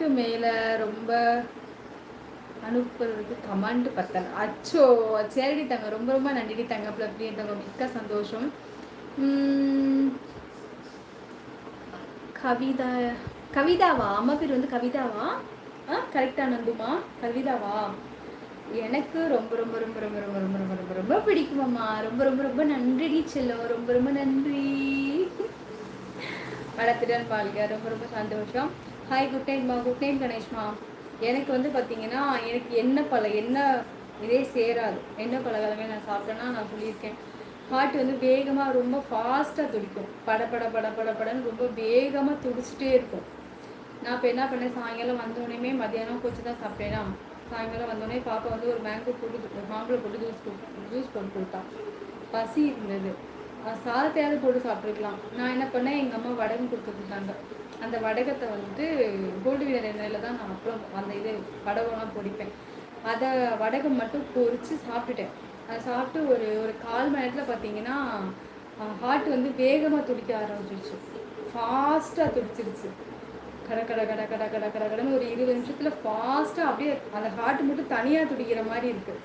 அதுக்கு மேலே ரொம்ப அனுப்புறதுக்கு கமெண்ட் பத்தல. அச்சோ சரிடி தங்க ரொம்ப ரொம்ப நன்றி தங்க பிரியா தங்க மிக்க சந்தோஷம். கவிதா கவிதாவா? அம்மா பேர் வந்து கவிதாவா? ஆ கரெக்டாக நந்துமா? கவிதாவா? எனக்கு ரொம்ப ரொம்ப ரொம்ப ரொம்ப ரொம்ப ரொம்ப ரொம்ப ரொம்ப ரொம்ப பிடிக்குமாம்மா. ரொம்ப ரொம்ப ரொம்ப நன்றி செல்லும். ரொம்ப ரொம்ப நன்றி. வளர்த்துடன் பால்க ரொம்ப ரொம்ப சந்தோஷம். ஹாய் குட் நைட்மா குட் நைட் கணேஷ்மா எனக்கு வந்து பார்த்தீங்கன்னா எனக்கு என்ன பல என்ன இதே சேராது. என்ன பலகாரமே நான் சாப்பிட்டேன்னா நான் சொல்லியிருக்கேன். ஹார்ட் வந்து வேகமாக ரொம்ப ஃபாஸ்ட்டாக துடிக்கும். பட பட பட பட படன்னு ரொம்ப வேகமாக துடிச்சிட்டே இருக்கும். நான் இப்போ என்ன பண்ணேன்? சாயங்காலம் வந்தோடனே மத்தியானம் கொஞ்சம் தான் சாப்பிட்டேனா. சாயங்காலம் வந்தோடனே பாப்பா வந்து ஒரு மேங்கோ போட்டு மாம்பழம் போட்டு ஜூஸ் ஜூஸ் போட்டு கொடுத்தான் பசி இருந்தது. சாதத்தையாவது போட்டு சாப்பிட்ருக்கலாம் நான் என்ன பண்ணேன் எங்கள் அம்மா வடகம் கொடுத்துருந்தாங்க அந்த வடகத்தை வந்துட்டு கோல்டு வீடர் எண்ணெயில் தான் நான் அப்புறம் அந்த இது வடகம்லாம் பொடிப்பேன் அதை வடகம் மட்டும் பொறிச்சு சாப்பிட்டுட்டேன். அதை சாப்பிட்டு ஒரு ஒரு கால் மணி நேரத்தில் பார்த்தீங்கன்னா ஹார்ட் வந்து வேகமாக துடிக்க ஆரம்பிச்சிருச்சு. ஃபாஸ்ட்டாக துடிச்சிருச்சு. கட கட கட கட கட கட கடன்னு ஒரு இருபது நிமிஷத்தில் ஃபாஸ்ட்டாக அப்படியே அந்த ஹார்ட் மட்டும் தனியாக துடிக்கிற மாதிரி இருக்குது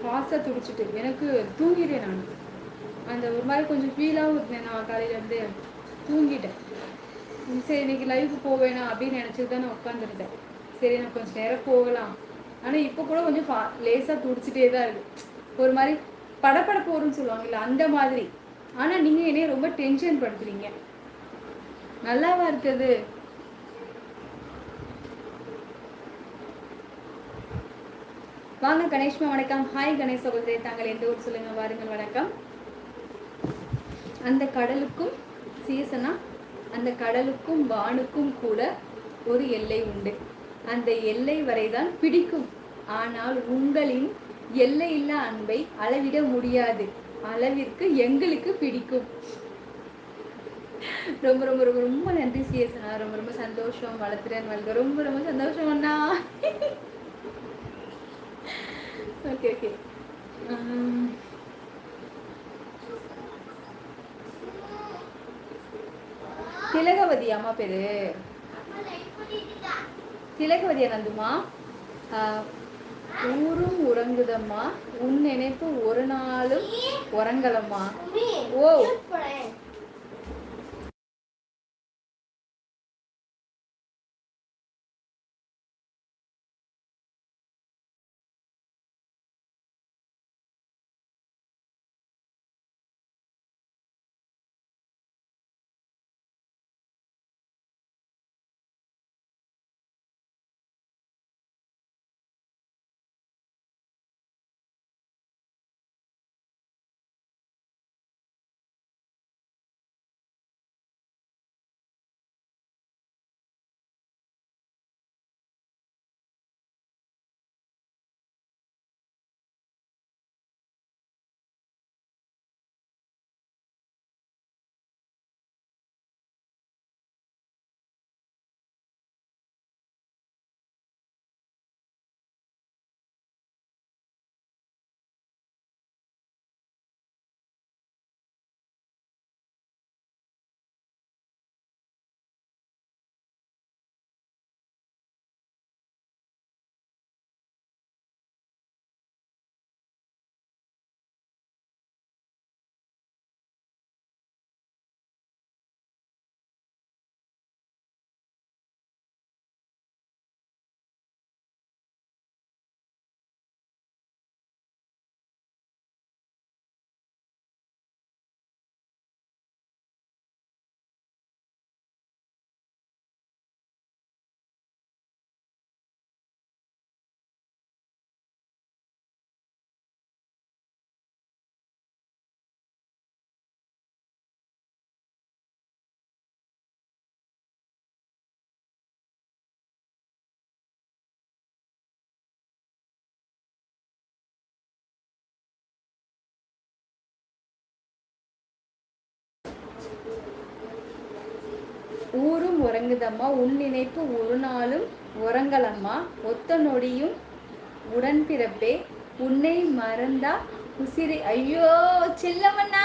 ஃபாஸ்ட்டாக துடிச்சிட்டு எனக்கு தூங்கிட்டேன் நான். அந்த ஒரு மாதிரி கொஞ்சம் ஃபீலாகவும் இருந்தேன் நான் காலையிலேருந்து தூங்கிட்டேன். சரி இன்னைக்கு லைவுக்கு போவேணா அப்படின்னு நினச்சிட்டு தான் நான் உட்காந்துருந்தேன் சரி நான் கொஞ்சம் நேரம் போகலாம். ஆனால் இப்போ கூட கொஞ்சம் ஃபா லேசாக துடிச்சிட்டே தான் இருக்குது ஒரு மாதிரி படப்படப்பு வரும்னு சொல்லுவாங்கல்ல அந்த மாதிரி. ஆனால் நீங்கள் என்னைய ரொம்ப டென்ஷன் படுத்துறீங்க. நல்லாவா இருக்குது? வாங்க கணேஷ்மா வணக்கம். ஹாய் கணேஷ் சகோதரி. தாங்கள் எந்த ஊர் சொல்லுங்க? வாருங்கள் வணக்கம். அந்த கடலுக்கும் சீசனா? அந்த கடலுக்கும் வானுக்கும் கூட ஒரு எல்லை உண்டு. அந்த எல்லை வரைதான் பிடிக்கும். ஆனால் உங்களின் எல்லையில்லா அன்பை அளவிட முடியாது. அளவிற்கு எங்களுக்கு பிடிக்கும். ரொம்ப ரொம்ப ரொம்ப ரொம்ப நன்றி சிஎஸ்னா ரொம்ப ரொம்ப சந்தோஷம் வளர்த்துறேன் வளர்க்க ரொம்ப ரொம்ப சந்தோஷம் அண்ணா. ஓகே ஓகே திலகவதி அம்மா பேரு. திலகவதி நந்துமா ஊரும் உறங்குதம்மா. உன் நினைப்பு ஒரு நாளும் உறங்கலம்மா. ஓ. ஊரும் உறங்குதம்மா உன் நினைப்பு ஒரு நாளும் உறங்கலம்மா. ஒத்த நொடியும் உடன்பிறப்பே உன்னை மறந்தா உசிறி. ஐயோ செல்லமண்ணா.